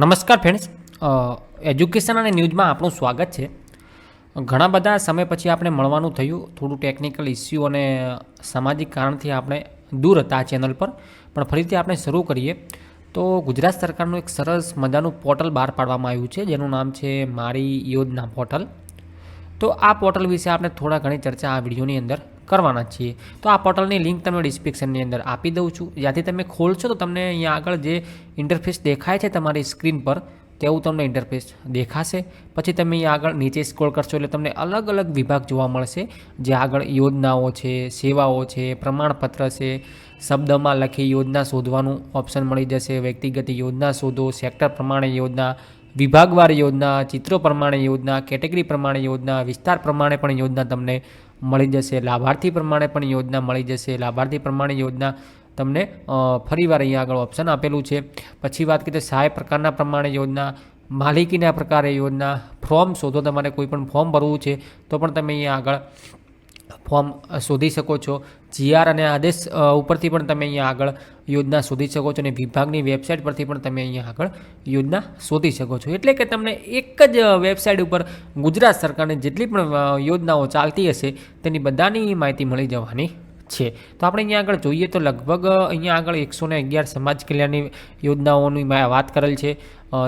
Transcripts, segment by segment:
નમસ્કાર friends education અને ન્યૂઝમાં આપણું સ્વાગત છે. ઘણા બધા સમય પછી આપણે મળવાનું થયું. થોડું ટેકનિકલ ઇસ્યુ અને સામાજિક કારણથી આપણે દૂર હતા આ ચેનલ પર. પણ ફરીથી આપણે શરૂ કરીએ. તો ગુજરાત સરકારનું એક સરસ મજાનું પોર્ટલ બહાર પાડવામાં આવ્યું છે. જેનું નામ છે મારી યોજના પોર્ટલ તો આ પોર્ટલ વિશે આપણે થોડા ઘણી ચર્ચા આ વિડીયોની અંદર કરવાના છીએ. તો આ પોર્ટલની લિંક તમને ડિસ્ક્રિપ્શનની અંદર આપી દઉં છું. જ્યાંથી તમે ખોલશો તો તમને અહીંયા આગળ જે ઇન્ટરફેસ દેખાય છે તમારી સ્ક્રીન પર, તેવું તમને ઇન્ટરફેસ દેખાશે. પછી તમે અહીંયા આગળ નીચે સ્ક્રોલ કરશો એટલે તમને અલગ અલગ વિભાગ જોવા મળશે. જે આગળ યોજનાઓ છે, સેવાઓ છે, પ્રમાણપત્ર છે, શબ્દમાં લખી યોજના શોધવાનું ઓપ્શન મળી જશે, વ્યક્તિગત યોજના શોધો સેક્ટર પ્રમાણે યોજના વિભાગવાર યોજના, ચિત્રો પ્રમાણે યોજના, કેટેગરી પ્રમાણે યોજના, વિસ્તાર પ્રમાણે પણ યોજના તમને મળી જશે. લાભાર્થી પ્રમાણે પણ યોજના મળી જશે. લાભાર્થી પ્રમાણે યોજના તમને ફરીવાર અહીંયા આગળ ઓપ્શન આપેલું છે. પછી વાત કરીએ સહાય પ્રકારના પ્રમાણે યોજના, માલિકીના પ્રકારે યોજના ફોર્મ શોધો. તમારે કોઈ પણ ફોર્મ ભરવું છે તો પણ તમે અહીંયા આગળ ફોર્મ શોધી શકો છો. જીઆર અને આદેશ ઉપરથી પણ તમે અહીંયા આગળ યોજના શોધી શકો છો અને વિભાગની વેબસાઇટ પરથી પણ તમે અહીંયા આગળ યોજના શોધી શકો છો. એટલે કે તમને એક જ વેબસાઇટ ઉપર ગુજરાત સરકારની જેટલી પણ યોજનાઓ ચાલતી હશે તેની બધાની માહિતી મળી જવાની છે. તો આપણે અહીંયા આગળ જોઈએ તો લગભગ અહીંયા આગળ એકસો ને અગિયાર સમાજ કલ્યાણની યોજનાઓની વાત કરેલ છે.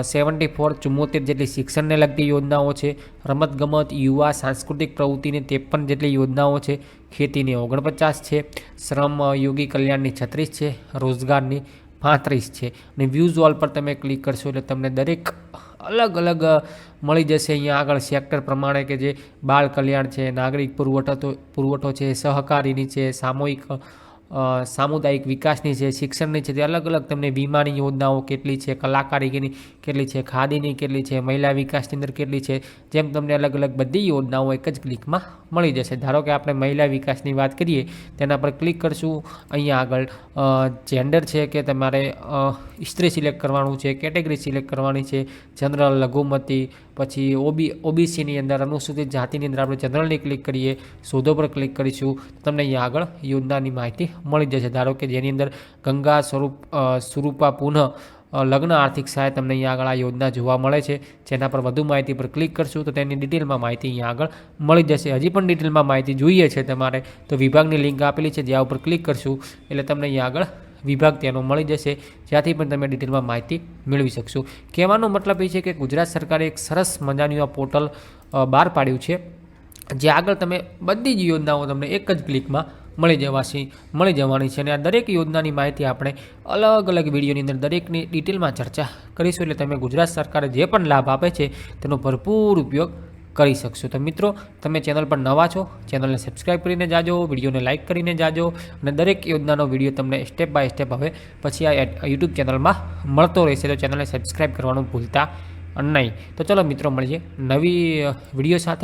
સેવન્ટી ફોર ચુમ્મોતેર જેટલી શિક્ષણને લગતી યોજનાઓ છે. રમતગમત, યુવા, સાંસ્કૃતિક પ્રવૃત્તિની ત્રેપન જેટલી યોજનાઓ છે. ખેતીની ઓગણપચાસ છે. શ્રમ યોગી કલ્યાણની છત્રીસ છે. રોજગારની પાંત્રીસ છે. અને વ્યૂઝ વોલ પર તમે ક્લિક કરશો એટલે તમને દરેક અલગ અલગ મળી જશે અહીંયા આગળ સેક્ટર પ્રમાણે કે જે બાળ કલ્યાણ છે, નાગરિક પુરવઠો પુરવઠો છે, સહકારીની છે, સામૂહિક સામુદાયિક વિકાસની છે, શિક્ષણની છે, તે અલગ અલગ તમને વીમાની યોજનાઓ કેટલી છે, કલાકારીની કેટલી છે, ખાદીની કેટલી છે, મહિલા વિકાસની અંદર કેટલી છે, જેમ તમને અલગ અલગ બધી યોજનાઓ એક જ ક્લિકમાં મળી જશે. ધારો કે આપણે મહિલા વિકાસની વાત કરીએ, તેના પર ક્લિક કરશું. અહીંયા આગળ જેન્ડર છે કે તમારે સ્ત્રી સિલેક્ટ કરવાનું છે કેટેગરી સિલેક્ટ કરવાની છે જનરલ લઘુમતી, પછી ઓબી ઓબીસીની અંદર અનુસૂચિત જાતિની અંદર આપણે જનરલની ક્લિક કરીએ, શોધો પર ક્લિક કરીશું. તમને અહીંયા આગળ યોજનાની માહિતી મળી જશે. ધારો કે જેની અંદર ગંગા સ્વરૂપ સ્વરૂપા પુનઃ લગ્ન આર્થિક સહાય તમને અહીંયા આગળ આ યોજના જોવા મળે છે. જેના પર વધુ માહિતી પર ક્લિક કરશું તો તેની ડિટેલમાં માહિતી અહીંયા આગળ મળી જશે. હજી પણ ડિટેલમાં માહિતી જોઈએ છે તમારે તો વિભાગની લિંક આપેલી છે, જ્યાં ઉપર ક્લિક કરશું એટલે તમને અહીંયા આગળ વિભાગ તેનો મળી જશે. જ્યાંથી પણ તમે ડિટેલમાં માહિતી મેળવી શકશો. કહેવાનો મતલબ એ છે કે ગુજરાત સરકારે એક સરસ મજાનું આ પોર્ટલ બહાર પાડ્યું છે. જે આગળ તમે બધી જ યોજનાઓ તમને એક જ ક્લિકમાં મળી જવાશે, મળી જવાની છે અને આ દરેક યોજનાની માહિતી આપણે અલગ અલગ વિડીયોની અંદર દરેકની ડિટેલમાં ચર્ચા કરીશું એટલે તમે ગુજરાત સરકારે જે પણ લાભ આપે છે તેનો ભરપૂર ઉપયોગ કરી શકશો. તો મિત્રો, તમે ચેનલ પર નવા છો, ચેનલને સબસ્ક્રાઈબ કરીને જાજો, વિડીયોને લાઇક કરીને જાજો અને દરેક યોજનાનો વીડિયો તમને સ્ટેપ બાય સ્ટેપ હવે પછી આ યુટ્યુબ ચેનલમાં મળતો રહેશે. તો ચેનલને સબસ્ક્રાઈબ કરવાનું ભૂલતા નહીં. તો ચલો મિત્રો, મળીએ નવી વીડિયો સાથે.